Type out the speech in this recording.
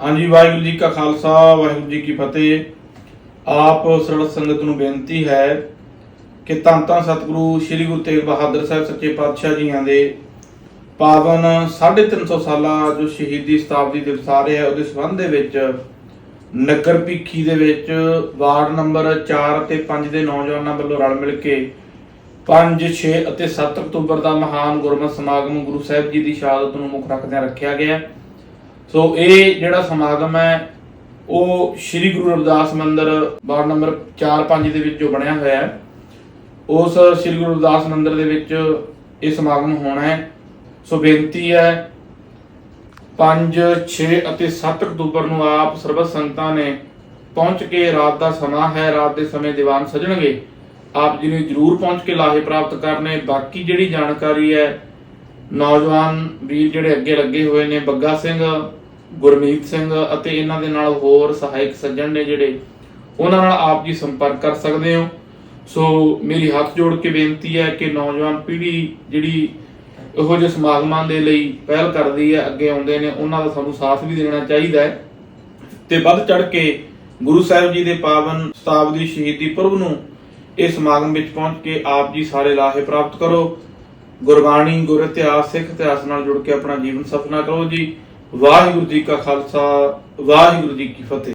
ਹਾਂਜੀ, ਵਾਹਿਗੁਰੂ ਜੀ ਕਾ ਖਾਲਸਾ, ਵਾਹਿਗੁਰੂ ਜੀ ਕੀ ਫਤਿਹ। ਆਪ ਸਰਲ ਸੰਗਤ ਨੂੰ ਬੇਨਤੀ ਹੈ ਕਿ ਧੰਨ ਧੰਨ ਸਤਿਗੁਰੂ ਸ੍ਰੀ ਗੁਰੂ ਤੇਗ ਬਹਾਦਰ ਸਾਹਿਬ ਸੱਚੇ ਪਾਤਸ਼ਾਹ ਜੀਆਂ ਦੇ ਪਾਵਨ 350 ਸਾਲਾ ਜੋ ਸ਼ਹੀਦੀ ਸ਼ਤਾਬਦੀ ਦਿਵਸ ਆ ਰਿਹਾ ਉਹਦੇ ਸੰਬੰਧ ਦੇ ਵਿੱਚ ਨਗਰ ਭੀਖੀ ਦੇ ਵਿੱਚ ਵਾਰਡ ਨੰਬਰ 4 ਅਤੇ 5 ਦੇ ਨੌਜਵਾਨਾਂ ਵੱਲੋਂ ਰਲ ਮਿਲ ਕੇ 5 6 ਅਤੇ 7 ਅਕਤੂਬਰ ਦਾ ਮਹਾਨ ਗੁਰਮਤਿ ਸਮਾਗਮ ਗੁਰੂ ਸਾਹਿਬ ਜੀ ਦੀ ਸ਼ਹਾਦਤ ਨੂੰ ਮੁੱਖ ਰੱਖਦਿਆਂ ਰੱਖਿਆ ਗਿਆ ਸੋ ਇਹ ਜਿਹੜਾ ਸਮਾਗਮ ਹੈ, ਉਹ ਸ੍ਰੀ ਗੁਰੂ ਰਵਿਦਾਸ ਮੰਦਿਰ ਵਾਰਡ ਨੰਬਰ 4-5 ਦੇ ਵਿੱਚ ਜੋ ਬਣਿਆ ਹੋਇਆ ਹੈ, ਉਸ ਸ੍ਰੀ ਗੁਰੂ ਰਵਿਦਾਸ ਮੰਦਿਰ ਦੇ ਵਿੱਚ ਇਹ ਸਮਾਗਮ ਹੋਣਾ ਹੈ। ਸੋ ਬੇਨਤੀ ਹੈ 5 6 ਅਤੇ 7 ਅਕਤੂਬਰ ਨੂੰ ਆਪ ਸਰਬਤ ਸੰਗਤਾਂ ਨੇ ਪਹੁੰਚ ਕੇ ਰਾਤ ਦਾ ਸਮਾਂ ਹੈ, ਰਾਤ ਦੇ ਸਮੇਂ ਦੀਵਾਨ ਸਜਣਗੇ। ਆਪ ਜੀ ਨੂੰ ਜਰੂਰ ਪਹੁੰਚ ਕੇ ਲਾਹੇ ਪ੍ਰਾਪਤ ਕਰਨੇ। ਬਾਕੀ ਜਿਹੜੀ ਜਾਣਕਾਰੀ ਹੈ ਨੌਜਵਾਨ ਵੀਰ ਜਿਹੜੇ ਅੱਗੇ ਲੱਗੇ ਹੋਏ ਨੇ, ਬੱਗਾ ਸਿੰਘ, ਗੁਰਮੀਤ ਸਿੰਘ ਅਤੇ ਇਹਨਾਂ ਦੇ ਨਾਲ ਹੋਰ ਸਹਾਇਕ ਸੱਜਣ ਨੇ ਜਿਹੜੇ, ਉਹਨਾਂ ਨਾਲ ਆਪ ਜੀ ਸੰਪਰਕ ਕਰ ਸਕਦੇ ਹੋ। ਸੋ ਮੇਰੀ ਹੱਥ ਜੋੜ ਕੇ ਬੇਨਤੀ ਹੈ ਕਿ ਨੌਜਵਾਨ ਪੀੜ੍ਹੀ ਜਿਹੜੀ ਇਹੋ ਜਿਹੇ ਸਮਾਗਮਾਂ ਦੇ ਲਈ ਪਹਿਲ ਕਰਦੀ ਹੈ, ਅੱਗੇ ਆਉਂਦੇ ਨੇ, ਉਹਨਾਂ ਦਾ ਸਾਨੂੰ ਸਾਥ ਵੀ ਦੇਣਾ ਚਾਹੀਦਾ ਹੈ। ਤੇ ਵੱਧ ਚੜ ਕੇ ਗੁਰੂ ਸਾਹਿਬ ਜੀ ਦੇ ਪਾਵਨ ਸ਼ਤਾਬਦੀ ਸ਼ਹੀਦੀ ਪੁਰਬ ਨੂੰ ਇਹ ਸਮਾਗਮ ਵਿੱਚ ਪਹੁੰਚ ਕੇ ਆਪ ਜੀ ਸਾਰੇ ਲਾਹੇ ਪ੍ਰਾਪਤ ਕਰੋ। ਗੁਰਬਾਣੀ, ਗੁਰ ਇਤਿਹਾਸ, ਸਿੱਖ ਇਤਿਹਾਸ ਨਾਲ ਜੁੜ ਕੇ ਆਪਣਾ ਜੀਵਨ ਸਫਲਾ ਕਰੋ ਜੀ। ਵਾਹਿਗੁਰੂ ਜੀ ਕਾ ਖਾਲਸਾ, ਵਾਹਿਗੁਰੂ ਜੀ ਕੀ ਫਤਿਹ।